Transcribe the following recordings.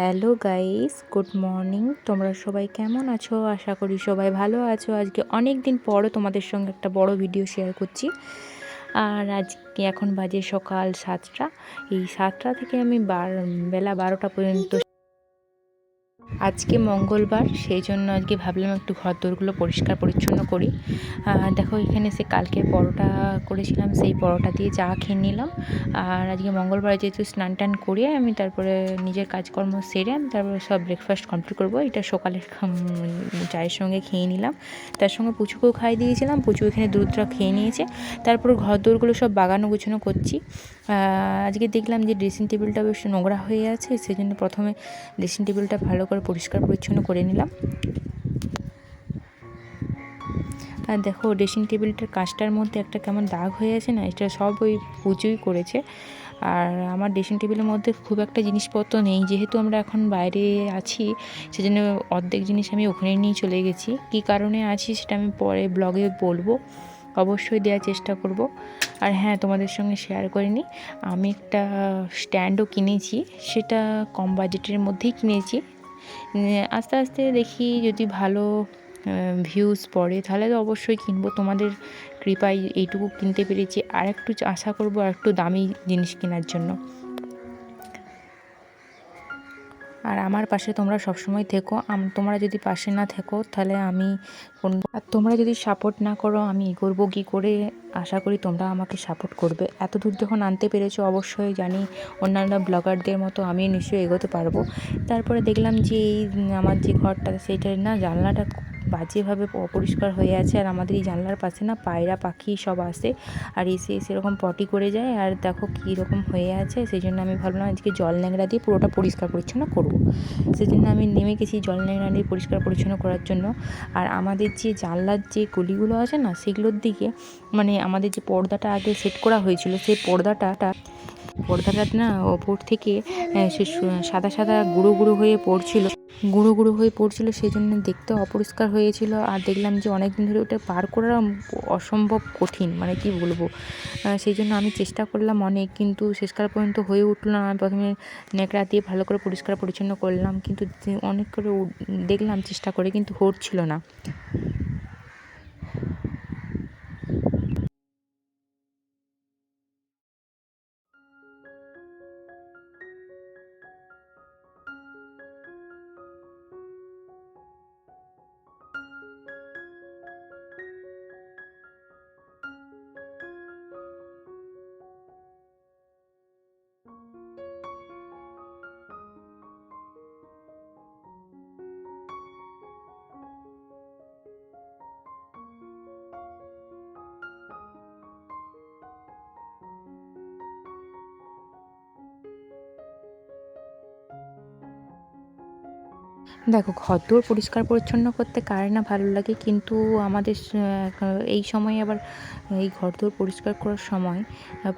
Hello guys, good morning. তোমরা সবাই কেমন আছো? আশা করি সবাই ভালো আছো। আজকে অনেক দিন পরও তোমাদের সঙ্গে একটা বড় ভিডিও শেয়ার করছি। আর আজকে এখন বাজে সকাল সাতটা। এই সাতটা থেকে আমি বার বেলা বারোটা পর্যন্ত আজকে মঙ্গলবার, সেই জন্য আজকে ভাবলাম একটু ঘর দোরগুলো পরিষ্কার পরিচ্ছন্ন করি। দেখো এখানে সে কালকে পরোটা করেছিলাম, সেই পরোটা দিয়ে চা খেয়ে নিলাম। আর আজকে মঙ্গলবার যেহেতু স্নান টান করে আমি তারপরে নিজের কাজকর্ম সেরে আমি তারপরে সব ব্রেকফাস্ট কমপ্লিট করব। এটা সকালের চায়ের সঙ্গে খেয়ে নিলাম। তার সঙ্গে পুচুকেও খাই দিয়েছিলাম, পুচু এখানে দুধটা খেয়ে নিয়েছে। তারপর ঘর দোরগুলো সব বাগানো গুছানো করছি। আজকে দেখলাম যে ড্রেসিং টেবিলটা বেশ নোংরা হয়ে আছে সেই জন্য প্রথমে ড্রেসিং টেবিলটা ভালো করে পরিষ্কার পরিচ্ছন্ন করে নিলাম। আর দেখো ড্রেসিং টেবিলটার কাজটার মধ্যে একটা কেমন দাগ হয়ে আছে না, এটা সব ওই পুজোই করেছে। আর আমার ড্রেসিং টেবিলের মধ্যে খুব একটা জিনিসপত্র নেই, যেহেতু আমরা এখন বাইরে আছি, সেজন্য অর্ধেক জিনিস আমি ওখানে নিয়ে চলে গেছি। কী কারণে আছি সেটা আমি পরে ব্লগে বলব। অবশ্যই দেওয়ার চেষ্টা করব। আর হ্যাঁ তোমাদের সঙ্গে শেয়ার করে নিই, আমি একটা স্ট্যান্ডও কিনেছি, সেটা কম বাজেটের মধ্যেই কিনেছি। আস্তে আস্তে দেখি যদি ভালো ভিউজ পড়ে, তাহলে তো অবশ্যই কিনবো। তোমাদের কৃপায় এইটুকু কিনতে পেরেছি। আর একটু আশা করব আর একটু দামি জিনিস কেনার জন্য। আর আমার পাশে তোমরা সবসময় থেকো। তোমরা যদি পাশে না থেকো, তাহলে আমি আর তোমরা যদি সাপোর্ট না করো, আমি করব কী করে? আশা করি তোমরা আমাকে সাপোর্ট করবে। এত দূর যখন আনতে পেরেছ, অবশ্যই জানি অন্যান্য ব্লগারদের মতো আমি নিশ্চয়ই এগোতে পারব। তারপরে দেখলাম যে এই আমার যে ঘরটা, সেইটার না জানলাটা বাজেভাবে অপরিষ্কার হয়ে আছে আর আমাদের এই জানলার পাশে না পায়রা পাখি সব আসে আর এসে সেরকম পটি করে যায় আর দেখো কীরকম হয়ে আছে। সেই জন্য আমি ভাবলাম আজকে জল ন্যাংরা দিয়ে পুরোটা পরিষ্কার পরিচ্ছন্ন করব। সেই জন্য আমি নেমে গেছি জল ন্যাংরা দিয়ে পরিষ্কার পরিচ্ছন্ন করার জন্য। আর আমাদের যে জানলার যে গলিগুলো আছে না, সেগুলোর দিকে মানে আমাদের যে পর্দাটা আগে সেট করা হয়েছিল, সেই পর্দাটা পর্দাটা না ওপর থেকে সে সাদা সাদা গুঁড়ো গুঁড়ো হয়ে পড়ছিল। গুঁড়ো গুঁড়ো হয়ে পড়ছিল সেই জন্য দেখতে অপরিষ্কার হয়েছিল আর দেখলাম যে অনেক দিন ধরে ওটা পার করা অসম্ভব কঠিন মানে কি বলব? সেই জন্য আমি চেষ্টা করলাম অনেক, কিন্তু শেষকাল পর্যন্ত হয়ে উঠল না। প্রথমে নেকড়া দিয়ে ভালো করে পরিষ্কার পরিচ্ছন্ন করলাম, কিন্তু অনেক করে দেখলাম চেষ্টা করে, কিন্তু হচ্ছিল না। দেখো ঘরদোর পরিষ্কার পরিচ্ছন্ন করতে কার না ভালো লাগে, কিন্তু আমাদের এই সময় আবার এই ঘরদোর পরিষ্কার করার সময়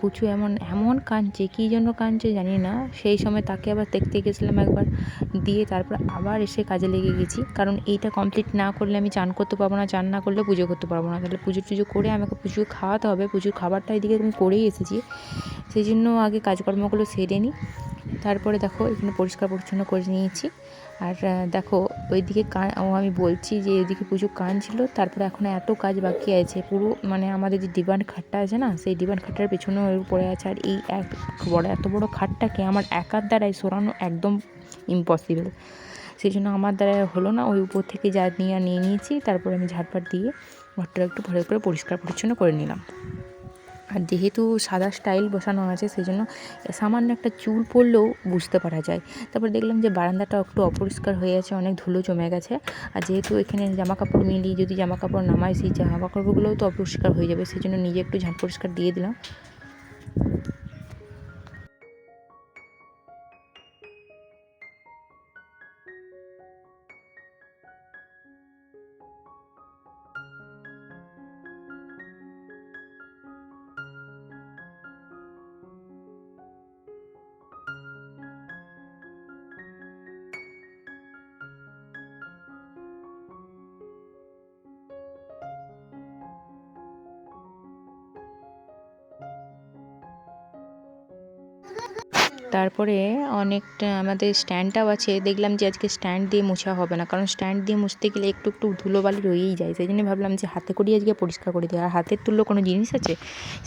পুচু এমন এমন কাঁদছে, কী জন্য কাঁদছে জানি না। সেই সময় তাকে আবার দেখতে গেছিলাম একবার, দিয়ে তারপর আবার এসে কাজে লেগে গেছি। কারণ এইটা কমপ্লিট না করলে আমি চান করতে পারব না, চান না করলে পুজো করতে পারব না। তাহলে পুজো টুজো করে আমাকে পুজো খাওয়াতে হবে পুজোর খাবারটা এদিকে আমি করেই এসেছি। সেই জন্য আগে কাজকর্মগুলো সেরে নিই। তারপরে দেখো, এখানে পরিষ্কার পরিচ্ছন্ন করে নিয়েছি। আর দেখো, ওইদিকে কান আমি বলছি যে এদিকে প্রচুর কান ছিল, তারপরে এখন এত কাজ বাকি আছে, পুরো মানে আমাদের যে ডিবান খাটটা আছে না, সেই ডিবান খাটটার পেছনে পড়ে আছে, আর এই এক বড়, এত বড় খাটটাকে আমার একার দ্বারাই সরানো একদম ইম্পসিবল সেই জন্য আমার দ্বারা হলো না, ওই উপর থেকে যা নিয়ে নিয়ে নিয়েছি, তারপরে আমি ঝাড়পাট দিয়ে ঘরটা একটু ভালো করে পরিষ্কার পরিচ্ছন্ন করে নিলাম। আর যেহেতু সাদা স্টাইল বসানো আছে সেই জন্য সামান্য একটা চুল পড়লেও বুঝতে পারা যায়। তারপর দেখলাম যে বারান্দাটা একটু অপরিষ্কার হয়ে আছে, অনেক ধুলো জমে গেছে। আর যেহেতু এখানে জামা কাপড় মিলিয়ে যদি জামা কাপড় নামায় সেই জামা কাপড়গুলোও তো অপরিষ্কার হয়ে যাবে সেই জন্য নিজে একটু ঝাঁট পরিষ্কার দিয়ে দিলাম। তারপরে অনেকটা আমাদের স্ট্যান্ডটাও আছে। দেখলাম যে আজকে স্ট্যান্ড দিয়ে মোছা হবে না, কারণ স্ট্যান্ড দিয়ে মুছতে গেলে একটু একটু ধুলোবালি রয়েই যায়। সেই জন্য ভাবলাম যে হাতে করেই আজকে পরিষ্কার করে দিই। আর হাতের তুলো কোনো জিনিস আছে?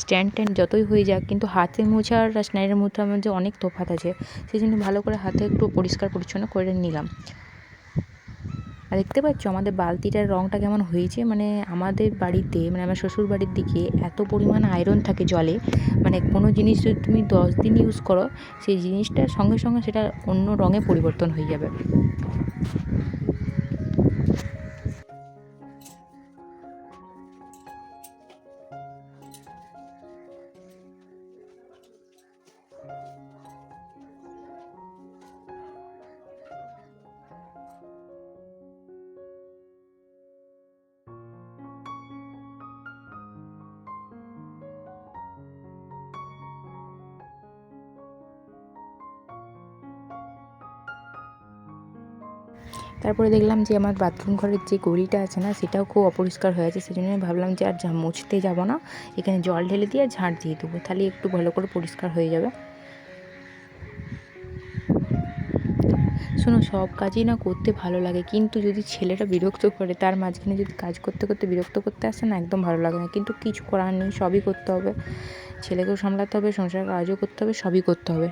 স্ট্যান্ড ট্যান্ড যতই হয়ে যাক, কিন্তু হাতে মোছা আর স্ট্যান্ডের আমার মধ্যে অনেক তফাৎ আছে, সেই জন্য ভালো করে হাতে একটু পরিষ্কার পরিচ্ছন্ন করে নিলাম। আর দেখতে পাচ্ছ, আমাদের বালতিটার রঙটা কেমন হয়েছে? মানে আমাদের বাড়িতে মানে আমার শ্বশুর বাড়ির দিকে এত পরিমাণ আয়রন থাকে জলে। মানে কোনো জিনিস যদি তুমি দশ দিন ইউজ করো, সেই জিনিসটার সঙ্গে সঙ্গে সেটা অন্য রঙে পরিবর্তন হয়ে যাবে। তারপরে দেখলাম যে আমার বাথরুম ঘরের যে গড়িটা আছে না, সেটাও খুব অপরিষ্কার হয়ে আছে। সেই জন্য আমি ভাবলাম যে আর মুছতে যাব না। এখানে জল ঢেলে দিয়ে ঝাঁট দিয়ে দেবো। তাহলে একটু ভালো করে পরিষ্কার হয়ে যাবে। শোনো, সব কাজই না করতে ভালো লাগে। কিন্তু যদি ছেলেটা বিরক্ত করে, তার মাঝখানে যদি কাজ করতে করতে বিরক্ত করতে আসে না, একদম ভালো লাগে না। কিন্তু কিছু করার নেই, সবই করতে হবে। ছেলেকেও সামলাতে হবে, সংসার কাজও করতে হবে, সবই করতে হবে।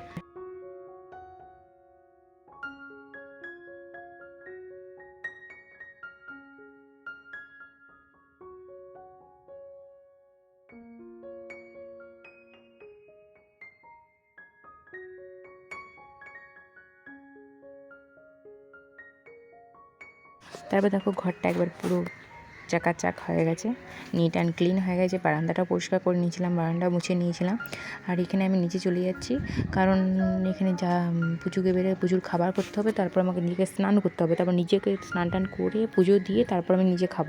তারপর দেখো ঘরটা একবার পুরো চাকাচাক হয়ে গেছে নিট অ্যান্ড ক্লিন হয়ে গেছে। বারান্দাটা পরিষ্কার করে নিয়েছিলাম বারান্দা মুছে নিয়েছিলাম। আর এখানে আমি নিচে চলে যাচ্ছি, কারণ এখানে যা পুজোকে বেড়ে পুজোর খাবার করতে হবে, তারপর আমাকে নিজেকে স্নান করতে হবে। তারপর নিজেকে স্নান টান করে পুজো দিয়ে তারপর আমি নিজে খাব।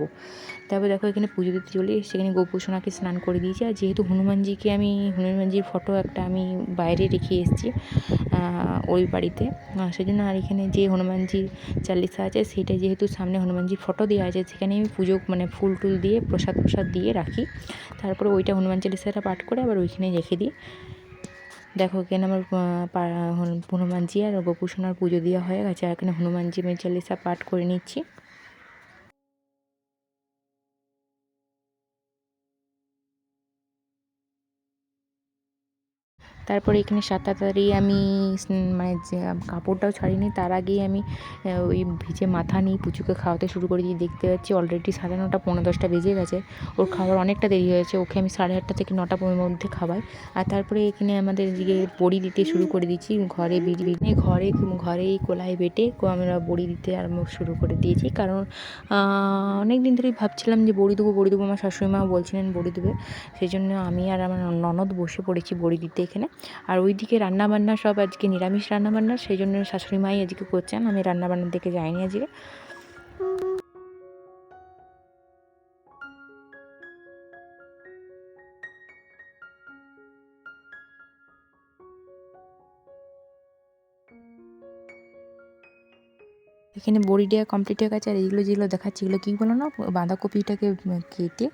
তারপর দেখো এখানে পুজো দিতে চলে এসেছি, এখানে গোপুসোনাকে স্নান করে দিয়েছি। আর যেহেতু হনুমানজিকে আমি, হনুমানজির ফটো একটা আমি বাইরে রেখে এসেছি ওই বাড়িতে সেই জন্য আর এখানে যে হনুমানজির চালিসা আছে, সেটা যেহেতু সামনে হনুমানজির ফটো দেওয়া আছে, সেখানে আমি পুজো মানে ফুল টুল দিয়ে, প্রসাদ প্রসাদ দিয়ে রাখি। তারপরে ওইটা হনুমান চালিসাটা পাঠ করে আবার ওইখানে রেখে দিই। দেখো এখানে আমার হনুমানজি আর গোপুসোনার পুজো দেওয়া হয়ে গেছে। আর এখানে হনুমানজি চালিসা পাঠ করে নিচ্ছি। তারপরে এখানে সাত তাড়াতাড়ি আমি মানে কাপড়টাও ছাড়িনি, তার আগেই আমি ওই ভিজে মাথা নিয়ে পুচুকে খাওয়াতে শুরু করে দিয়ে দেখতে পাচ্ছি অলরেডি সাড়ে নটা পনেরো দশটা বেজে গেছে। ওর খাবার অনেকটা দেরি হয়েছে, ওকে আমি সাড়ে আটটা থেকে নটা মধ্যে খাওয়াই। আর তারপরে এখানে আমাদের দিকে বড়ি দিতে শুরু করে দিচ্ছি, ঘরে বিজলি ঘরে ঘরে এই কোলায় বেটে আমরা বড়ি দিতে আরম্ভ শুরু করে দিয়েছি। কারণ অনেক দিন ধরেই ভাবছিলাম যে বড়ি দেবো বড়ি দেবো। আমার শাশুড়ি মা বলছিলেন বড়ি দেবে। সেই জন্য আমি আর আমার ননদ বসে পড়েছি বড়ি দিতে এখানে। আর ওইদিকে রান্নাবান্না সব আজকে নিরামিষ রান্নাবান্না, সেই জন্য শাশুড়ি মাই আজকে করছেন। আমি রান্নাবান্নার দিকে যাইনি আজকে। এখানে বড়ি দেওয়া কমপ্লিট হয়ে গেছে আর এইগুলো যেগুলো দেখাচ্ছি, এগুলো কী বলো না? বাঁধাকপিটাকে কেটে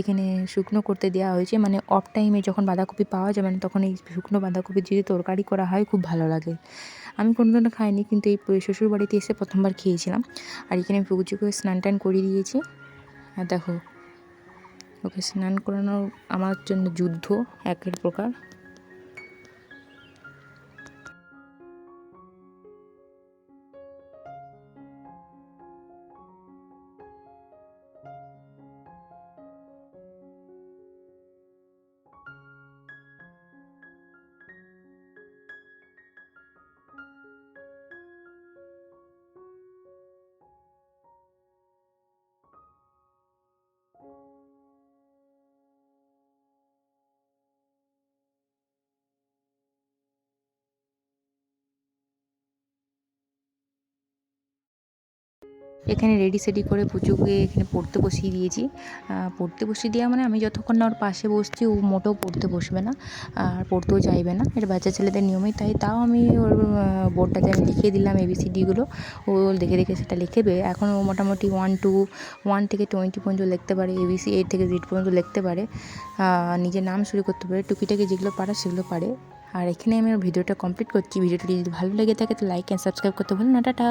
এখানে শুকনো করতে দেওয়া হয়েছে। মানে অফ টাইমে যখন বাঁধাকপি পাওয়া যাবে না, তখন এই শুকনো বাঁধাকপির যদি তরকারি করা হয়, খুব ভালো লাগে। আমি কোনো দিনও খাইনি, কিন্তু এই শ্বশুর বাড়িতে এসে প্রথমবার খেয়েছিলাম। আর এখানে পুকুচুকে স্নান টান করিয়ে দিয়েছি। আর দেখো, ওকে স্নান করানো আমার জন্য যুদ্ধ একের প্রকার। এখানে রেডি সেডি করে পুজোকে এখানে পড়তে বসিয়ে দিয়েছি। পড়তে বসিয়ে দেওয়া মানে আমি যতক্ষণ না ওর পাশে বসছি, ও মোটেও পড়তে বসবে না আর পড়তেও চাইবে না। এটা বাচ্চা ছেলেদের নিয়মই তাই। তাও আমি ওর বোর্ডটাতে আমি লিখিয়ে দিলাম এবিসিডিগুলো ও দেখে দেখে সেটা লিখেবে। এখন ও মোটামুটি ওয়ান টু ওয়ান থেকে টোয়েন্টি পর্যন্ত লিখতে পারে এবিসি এইট থেকে জেড পর্যন্ত লিখতে পারে। নিজের নাম শুরু করতে পারে, টুকিটাকি যেগুলো পারে সেগুলো পারে। আর এখানে আমি ভিডিওটা কমপ্লিট করছি। ভিডিওটি যদি ভালো লেগে থাকে তো লাইক অ্যান্ড সাবস্ক্রাইব করতে ভুলো না। টাটা!